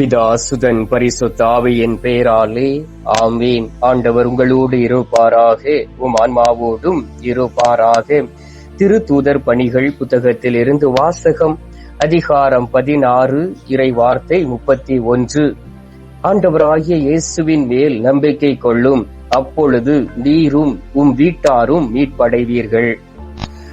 பிதா சுதன் பரிசுத்த ஆவியின் பெயராலே ஆமீன். ஆண்டவர் உங்களோடு இருப்பாராக உம் ஆன்மாவோடும் இருப்பாராக. திருத்தூதர் பணிகள் புத்தகத்தில் இருந்து வாசகம் அதிகாரம் பதினாறு இறை வார்த்தை முப்பத்தி ஒன்று. ஆண்டவராகிய இயேசுவின் மேல் நம்பிக்கை கொள்ளும். அப்பொழுது நீரும் உம் வீட்டாரும் மீட்படைவீர்கள்.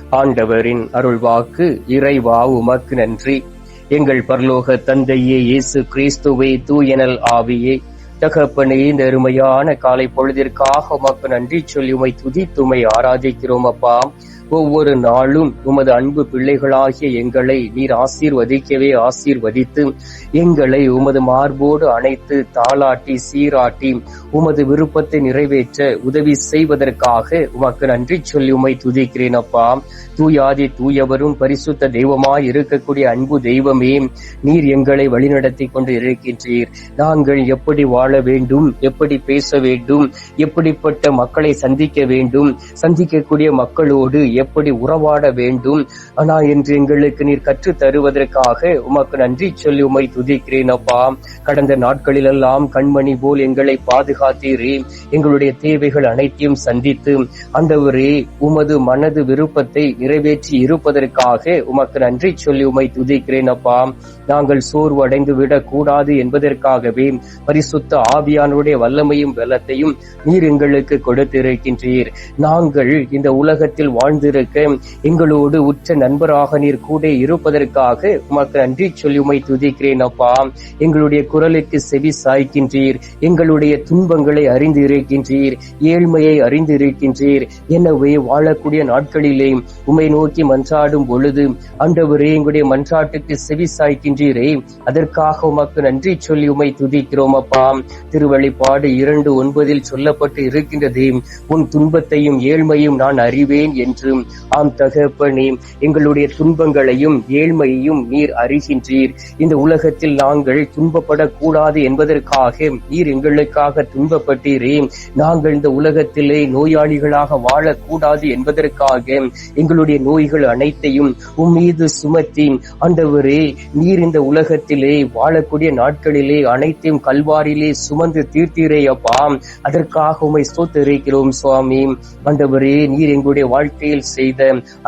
ஆண்டவரின் அருள்வாக்கு இறைவா உமக்கு நன்றி. எங்கள் பரலோக தந்தையே இயேசு கிறிஸ்துவே தூயனல் ஆவியே. தகப்பனே இந்த அருமையான காலை பொழுதிற்காக உமக்கு நன்றி சொல்லி உமை துதித்துமை ஆராதிக்கிறோம் அப்பா. ஒவ்வொரு நாளும் உமது அன்பு பிள்ளைகளாகிய எங்களை நீர் ஆசீர்வதிக்கவே ஆசீர்வதித்து எங்களை உமது மார்போடு அணைத்து தாளாட்டி சீராட்டி உமது விருப்பத்தை நிறைவேற்ற உதவி செய்வதற்காக உமக்கு நன்றி சொல்லி உமை துதிக்கிறேன் அப்பா. தூயாதி தூயவரும் பரிசுத்த தெய்வமாய் இருக்கக்கூடிய அன்பு தெய்வமே நீர் எங்களை வழிநடத்தி கொண்டு இருக்கின்றீர். நாங்கள் எப்படி வாழ வேண்டும் எப்படி பேச வேண்டும் எப்படிப்பட்ட மக்களை சந்திக்க வேண்டும் சந்திக்கக்கூடிய மக்களோடு எப்படி உறவாட வேண்டும்? ஆனா என்று எங்களுக்கு நீர் கற்று தருவதற்காக உமக்கு நன்றி சொல்லி உமை துதிக்கிறேன் அப்பா. கடந்த நாட்களிலெல்லாம் கண்மணி போல் எங்களை பாதுகாத்தீரே. எங்களுடைய தேவைகள் அனைத்தையும் சந்தித்து அந்தவரே உமது மனது விருப்பத்தை நிறைவேற்றி இருப்பதற்காக உமக்கு நன்றி சொல்லி உமை துதிக்கிறேன் அப்பா. நாங்கள் சோர்வு அடைந்து விடக் கூடாது என்பதற்காகவே பரிசுத்த ஆவியானுடைய வல்லமையும் பலத்தையும் நீர் எங்களுக்கு கொடுத்திருக்கின்றீர். நாங்கள் இந்த உலகத்தில் வாழ்ந்து வாழ்ந்திருக்க எங்களோடு உற்ற நண்பராக நீர் கூட இருப்பதற்காக உமக்கு நன்றி சொல்லி உமை துதிக்கிறேன் அப்பா. எங்களுடைய குரலுக்கு செவி சாய்க்கின்றீர். எங்களுடைய துன்பங்களை அறிந்து இருக்கின்றீர் ஏழ்மையை அறிந்து இருக்கின்றீர் எனவே வாழக்கூடிய நாட்களிலே உமை நோக்கி மன்றாடும் பொழுது ஆண்டவரே எங்களுடைய மன்றாட்டுக்கு செவி சாய்க்கின்றீரே. அதற்காக உமக்கு நன்றி சொல்லி உமை துதிக்கிறோம் அப்பா. திருவழிப்பாடு இரண்டு ஒன்பதில் சொல்லப்பட்டு இருக்கின்றது. உன் துன்பத்தையும் ஏழ்மையும் நான் அறிவேன் என்று ஆம் தகப்பனே எங்களுடைய துன்பங்களையும் ஏழ்மையையும் நீர் அறிகின்றீர். இந்த உலகத்தில் நாங்கள் துன்பப்படக்கூடாது என்பதற்காக நீர் எங்களுக்காக துன்பப்பட்டீரே. நாங்கள் இந்த உலகத்திலே நோயாளிகளாக வாழக்கூடாது என்பதற்காக எங்களுடைய நோய்கள் அனைத்தையும் உம்மீது சுமத்தி ஆண்டவரே நீர் இந்த உலகத்திலே வாழக்கூடிய நாட்களிலே அனைத்தையும் கல்வாரிலே சுமந்து தீர்த்தீரே அப்பா. அதற்காக உமை ஸ்தோத்தரிக்கிறோம் சுவாமி. ஆண்டவரே நீர் எங்களுடைய வாழ்க்கையில் செய்த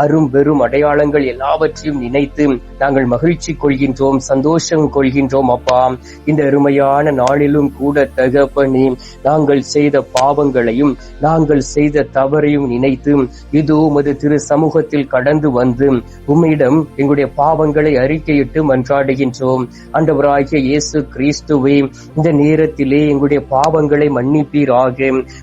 அரும் பெரும் அடையாளங்கள் எல்லாவற்றையும் நினைத்து நாங்கள் மகிழ்ச்சி கொள்கின்றோம் சந்தோஷம் கொள்கின்றோம் அப்பா. இந்த அருமையான நாளிலும் கூட தகப்பனே நாங்கள் செய்த பாவங்களையும் நாங்கள் செய்த தவறையும் நினைத்து இதோ உமது திரு சமூகத்தில் கடந்து வந்து உம்மிடம் எங்களுடைய பாவங்களை அறிக்கையிட்டு மன்றாடுகின்றோம். அண்டவராகிய இயேசு கிறிஸ்துவே இந்த நேரத்திலே எங்களுடைய பாவங்களை மன்னிப்பீராக.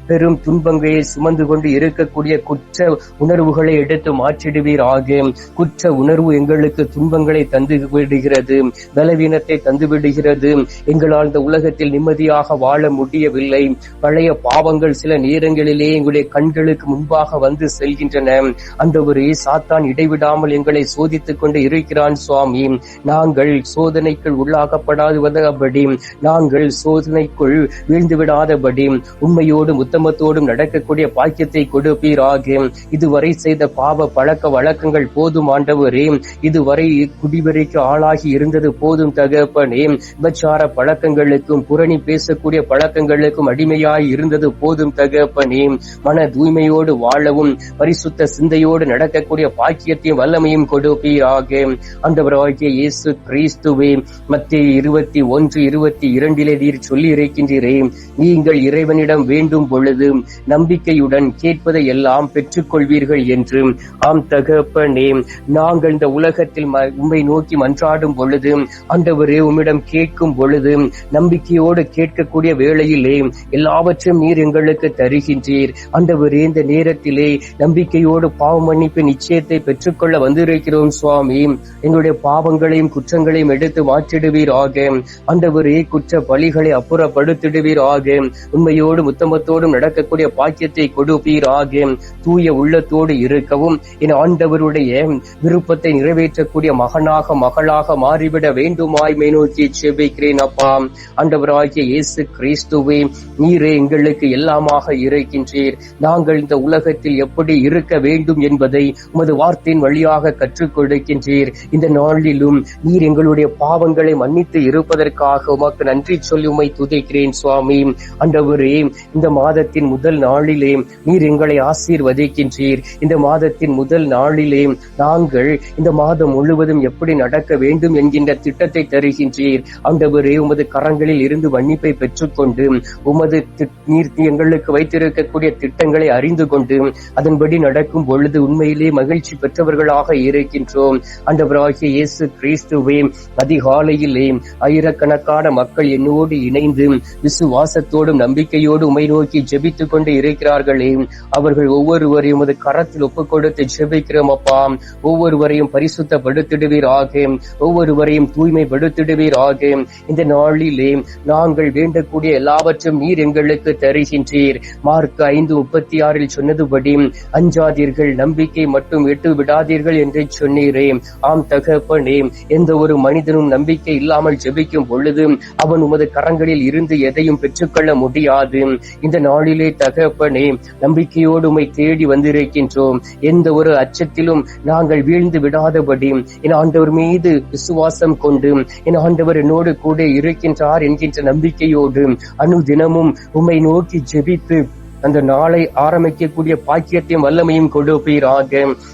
பெரும் துன்பங்களை சுமந்து கொண்டு இருக்கக்கூடிய குற்ற உணர்வுகள் எடுத்து மாற்றிடுவீராக. குற்ற உணர்வு எங்களுக்கு துன்பங்களை தந்து விடுகிறது பலவீனத்தை தந்து விடுகிறது. எங்களால் இந்த உலகத்தில் நிம்மதியாக வாழ முடியவில்லை. பழைய பாவங்கள் சில நேரங்களிலே எங்களுடைய கண்களுக்கு முன்பாக வந்து செல்கின்றன. அந்த ஒரு சாத்தான் இடைவிடாமல் எங்களை சோதித்துக் கொண்டு இருக்கிறான் சுவாமி. நாங்கள் சோதனைக்குள் உள்ளாகப்படாதபடி நாங்கள் சோதனைக்குள் வீழ்ந்து விடாதபடி உண்மையோடும் உத்தமத்தோடும் நடக்கக்கூடிய பாக்கியத்தை கொடுப்பீராக. இதுவரை செய்த செய்த பாவ பழக்க வழக்கங்கள் போதும் ஆண்டவரே. இதுவரை குடிவரைக்கு ஆளாகி இருந்தது போதும் தகப்பனே. விபச்சார பழக்கங்களுக்கும் புரணி பேசக்கூடிய பழக்கங்களுக்கும் அடிமையாய் இருந்தது போதும் தகப்பனே. மன தூய்மையோடு வாழவும் பரிசுத்த சிந்தையோடு நடக்கக்கூடிய பாக்கியத்தையும் வல்லமையும் கொடுப்பீராக. ஆண்டவராகிய இயேசு கிறிஸ்துவே மத்திய இருபத்தி ஒன்று இருபத்தி இரண்டிலே நீர் சொல்லி இருக்கின்றீரே நீங்கள் இறைவனிடம் வேண்டும் பொழுது நம்பிக்கையுடன் கேட்பதை எல்லாம் பெற்றுக்கொள்வீர்கள் என்று ஆம் தகப்பனே நாங்கள் இந்த உலகத்தில் உண்மை நோக்கி மன்றாடும் பொழுது ஆண்டவரே உம்மிடம் கேட்கும் பொழுது நம்பிக்கையோடு கேட்கக்கூடிய வேளையிலே எல்லாவற்றையும் நீர் எங்களுக்கு தருகின்றீர். ஆண்டவரே இந்த நேரத்திலே நம்பிக்கையோடு பாவ மன்னிப்பு நிச்சயத்தை பெற்றுக்கொள்ள வந்திருக்கிறோம் சுவாமி. எங்களுடைய பாவங்களையும் குற்றங்களையும் எடுத்து மாற்றிடுவீராக. ஆண்டவரே குற்ற பலிகளை அப்புறப்படுத்திடுவீராக. உண்மையோடும் உத்தமத்தோடும் நடக்கக்கூடிய பாக்கியத்தை கொடுப்பீராக. தூய உள்ளத்தோடு இருக்கவும். என் ஆண்டவருடைய விருப்பத்தை நிறைவேற்றக்கூடிய மகனாக மகளாக மாறிவிட வேண்டுமாய் மேநோக்கி செபிக்கிறேன் அப்பா. ஆண்டவராகிய இயேசு கிறிஸ்துவே நீரே எங்களுக்கு எல்லாமாக இருக்கின்றீர். நாங்கள் இந்த உலகத்தில் எப்படி இருக்க வேண்டும் என்பதை உமது வார்த்தையின் வழியாக கற்றுக் கொடுக்கின்றீர். இந்த நாளிலும் நீர் எங்களுடைய பாவங்களை மன்னித்து இருப்பதற்காக உமக்கு நன்றி சொல்லி உமை துதைக்கிறேன் சுவாமி. அண்டவரே இந்த மாதத்தின் முதல் நாளிலே நீர் எங்களை ஆசீர்வதிக்கின்றீர். இந்த மாதத்தின் முதல் நாளிலே நாங்கள் இந்த மாதம் முழுவதும் எப்படி நடக்க வேண்டும் என்கின்ற திட்டத்தை தருகின்றீர். ஆண்டவரே உமது கரங்களில் இருந்து மன்னிப்பை பெற்றுக்கொண்டு உமது நீர் எங்களுக்கு வைத்திருக்கக்கூடிய திட்டங்களை அறிந்து கொண்டு அதன்படி நடக்கும் பொழுது உண்மையிலே மகிழ்ச்சி பெற்றவர்களாக இருக்கின்றோம். ஆண்டவராகிய இயேசு கிறிஸ்துவே அதிகாலையிலே ஆயிரக்கணக்கான மக்கள் என்னோடு இணைந்து விசுவாசத்தோடும் நம்பிக்கையோடு உமை நோக்கி ஜெபித்துக் கொண்டு இருக்கிறார்களே. அவர்கள் ஒவ்வொருவரையும் உமது கரத்தில் ஒப்பு கொடுத்து ஜெபிக்கிறோம் அப்பா. ஒவ்வொருவரையும் பரிசுத்தப்படுத்திடுவீராக. ஒவ்வொருவரையும் தூய்மைப்படுத்திடுவீராக. இந்த நாளிலே நாங்கள் வேண்டக்கூடிய எல்லாவற்றையும் நீர் எங்களுக்கு தருகின்றீர். மார்க் ஐந்து முப்பத்தி ஆறில் சொன்னதுபடி அஞ்சாதீர்கள் நம்பிக்கை மட்டும் விட்டு விடாதீர்கள் என்று சொன்னீரே. ஆம் தகப்பனே எந்த ஒரு மனிதனும் நம்பிக்கை இல்லாமல் ஜெபிக்கும் பொழுது அவன் உமது கரங்களில் இருந்து எதையும் பெற்றுக்கொள்ள முடியாது. இந்த நாளிலே தகப்பனே நம்பிக்கையோடு உமை தேடி வந்திருக்கின்றோம். எந்த ஒரு அச்சத்திலும் நாங்கள் வீழ்ந்து விடாதபடி என் ஆண்டவர் மீது விசுவாசம் கொண்டு என் ஆண்டவர் என்னோடு கூட இருக்கின்றார் என்கின்ற நம்பிக்கையோடு அனுதினமும் உம்மை நோக்கி ஜெபித்து அந்த நாளை ஆரம்பிக்கக்கூடிய பாக்கியத்தையும் வல்லமையும் கொடுப்பீராக.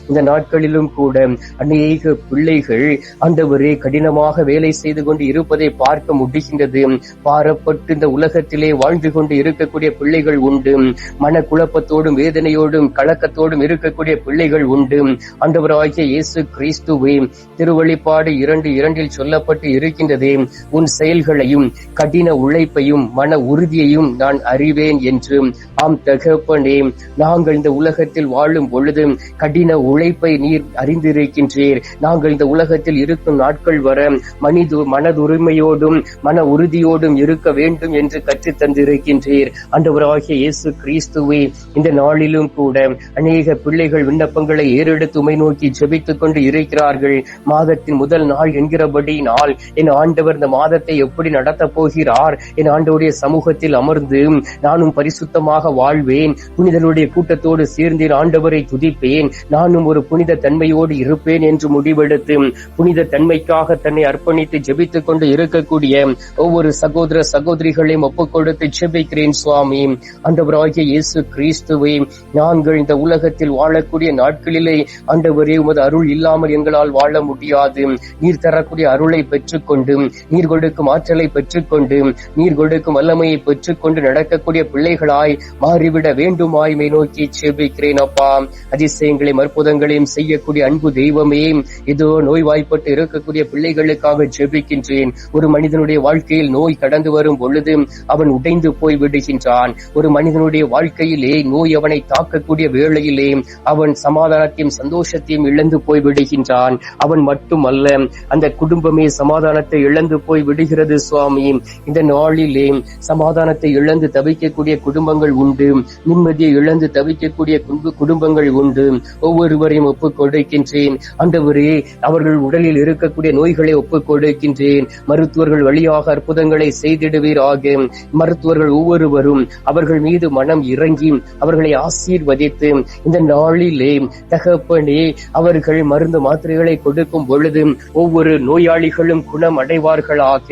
இந்த நாட்களிலும் கூட அநேக பிள்ளைகள் ஆண்டவரே கடினமாக வேலை செய்து கொண்டு இருப்பதை பார்க்க முடிகின்றது. பாரப்பட்டு இந்த உலகத்திலே வாழ்ந்து கொண்டு இருக்கக்கூடிய பிள்ளைகள் உண்டு. மன குழப்பத்தோடும் வேதனையோடும் கலக்கத்தோடும் இருக்கக்கூடிய பிள்ளைகள் உண்டு. ஆண்டவராகிய இயேசு கிறிஸ்துவை திருவழிப்பாடு இரண்டு இரண்டில் சொல்லப்பட்டு இருக்கின்றதே. உன் செயல்களையும் கடின உழைப்பையும் மன உறுதியையும் நான் அறிவேன் என்று. ஆம் தகப்பனே நாங்கள் இந்த உலகத்தில் வாழும் பொழுது கடின உழைப்பை நீர் அறிந்திருக்கின்றீர். நாங்கள் இந்த உலகத்தில் இருக்கும் நாட்கள் வர மனித மனதுரிமையோடும் மன உறுதியோடும் இருக்க வேண்டும் என்று கற்றுத்தந்திருக்கின்றீர் தந்திருக்கின்றீர். இயேசு கிறிஸ்துவை இந்த நாளிலும் கூட அநேக பிள்ளைகள் விண்ணப்பங்களை ஏறெடுத்து உமை நோக்கி ஜெபித்துக் கொண்டு இருக்கிறார்கள். மாதத்தின் முதல் நாள் என்கிறபடி நாள் என் ஆண்டவர் இந்த மாதத்தை எப்படி நடத்தப் போகிறார்? என் ஆண்டவருடைய சமூகத்தில் அமர்ந்து நானும் பரிசுத்தமாக வாழ்வேன். புனிதனுடைய கூட்டத்தோடு சேர்ந்து ஆண்டவரை துதிப்பேன். நானும் ஒரு புனித தன்மையோடு இருப்பேன் என்று முடிவெடுத்து புனித தன்மைக்காக தன்னை அர்ப்பணித்து ஜெபித்துக் கொண்டு இருக்கக்கூடிய ஒவ்வொரு சகோதர சகோதரிகளையும் ஒப்புக் கொடுத்து ஜெபிக்கிறேன் சுவாமி. ஆண்டவராகிய இயேசு கிறிஸ்துவை நாங்கள் இந்த உலகத்தில் வாழக்கூடிய நாட்களிலே ஆண்டவரே உமது அருள் இல்லாமல் எங்களால் வாழ முடியாது. நீர் தரக்கூடிய அருளை பெற்றுக்கொண்டு நீர் கொடுக்கும் ஆற்றலை பெற்றுக்கொண்டு நீர் கொடுக்கும் வல்லமையை பெற்றுக்கொண்டு நடக்கக்கூடிய பிள்ளைகளாய் மாறிவிட வேண்டுமாய்மை நோக்கி செபிக்கிறேன் அப்பா. அதிசயங்களையும் அற்புதங்களையும் செய்யக்கூடிய அன்பு தெய்வமே இதோ நோய்வாய்ப்பட்டு இருக்கக்கூடிய பிள்ளைகளுக்காக ஜெபிக்கின்றேன். ஒரு மனிதனுடைய வாழ்க்கையில் நோய் கடந்து வரும் பொழுது அவன் உடைந்து போய் விடுகின்றான். ஒரு மனிதனுடைய வாழ்க்கையிலே நோய் அவனை தாக்கக்கூடிய வேளையிலே அவன் சமாதானத்தையும் சந்தோஷத்தையும் இழந்து போய் விடுகின்றான். அவன் மட்டுமல்ல அந்த குடும்பமே சமாதானத்தை இழந்து போய் விடுகிறது சுவாமி. இந்த நாளிலே சமாதானத்தை இழந்து தவிக்கக்கூடிய குடும்பங்கள் உண்டு. நிம்மதியை இழந்து தவிக்கக்கூடிய குடும்பங்கள் உண்டு. ஒவ்வொருவரையும் ஒப்புக் கொடுக்கின்றேன். ஆண்டவரே அவர்கள் உடலில் இருக்கக்கூடிய நோய்களை ஒப்புக் கொடுக்கின்றேன். மருத்துவர்கள் வழியாக அற்புதங்களை செய்திடுவீராக. மருத்துவர்கள் ஒவ்வொருவரும் அவர்கள் மீது மனம் இறங்கி அவர்களை ஆசீர்வதித்து இந்த நாளிலே தகப்பனே அவர்கள் மருந்து மாத்திரைகளை கொடுக்கும் பொழுது ஒவ்வொரு நோயாளிகளும் குணம் அடைவார்களாக.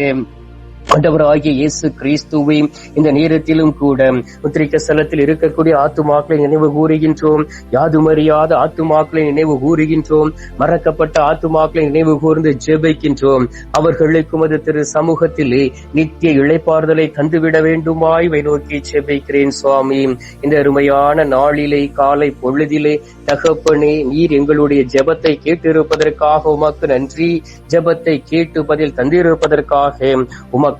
ஆண்டவராகிய இயேசு கிறிஸ்துவை இந்த நேரத்திலும் கூட உத்திரிக்க ஸ்தலத்தில் இருக்கக்கூடிய ஆத்துமாக்களை நினைவு கூறுகின்றோம். யாதுமறியாத ஆத்துமாக்களை நினைவு கூறுகின்றோம். மறக்கப்பட்ட ஆத்துமாக்களை நினைவு கூர்ந்து ஜெபிக்கின்றோம். அவர்களுக்கும் அது திரு சமூகத்திலே நித்திய இழைப்பாறுதலை தந்துவிட வேண்டுமாய் இவை நோக்கி ஜெபிக்கிறேன் சுவாமி. இந்த அருமையான நாளிலே காலை பொழுதிலே தகப்பனே நீர் எங்களுடைய ஜெபத்தை கேட்டிருப்பதற்காக உமக்கு நன்றி. ஜெபத்தை கேட்டு பதில் தந்திருப்பதற்காக உமக்கு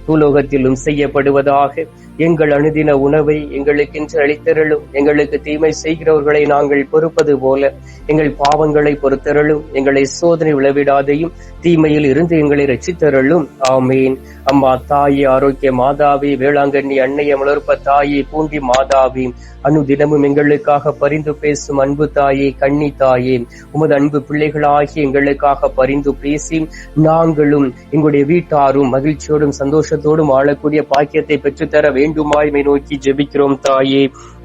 பூலோகத்திலும் செய்யப்படுவதாக. எங்கள் அணுதின உணவை எங்களுக்கென்று அளித்தருளும். எங்களுக்கு தீமை செய்கிறவர்களை நாங்கள் பொறுப்பது போல. எங்கள் பாவங்களை பொறுத்தருளும். எங்களை சோதனை விளைவிடாதையும் தீமையில் இருந்து எங்களை ரட்சித்தருளும். ஆமீன். அம்மா தாயே ஆரோக்கிய மாதாவி வேளாங்கண்ணி அன்னைய மலர்ப்ப தாயே பூண்டி மாதாவி அனுதினமும் எங்களுக்காக பரிந்து பேசும் அன்பு தாயே கண்ணி தாயே உமது அன்பு பிள்ளைகளாகி எங்களுக்காக பரிந்து பேசி நாங்களும் எங்களுடைய வீட்டாரும் மகிழ்ச்சியோடும் சந்தோஷத்தோடும் வாழக்கூடிய பாக்கியத்தை பெற்றுத்தர வேண்டுமாய்மை நோக்கி ஜெபிக்கிறோம் தாயே.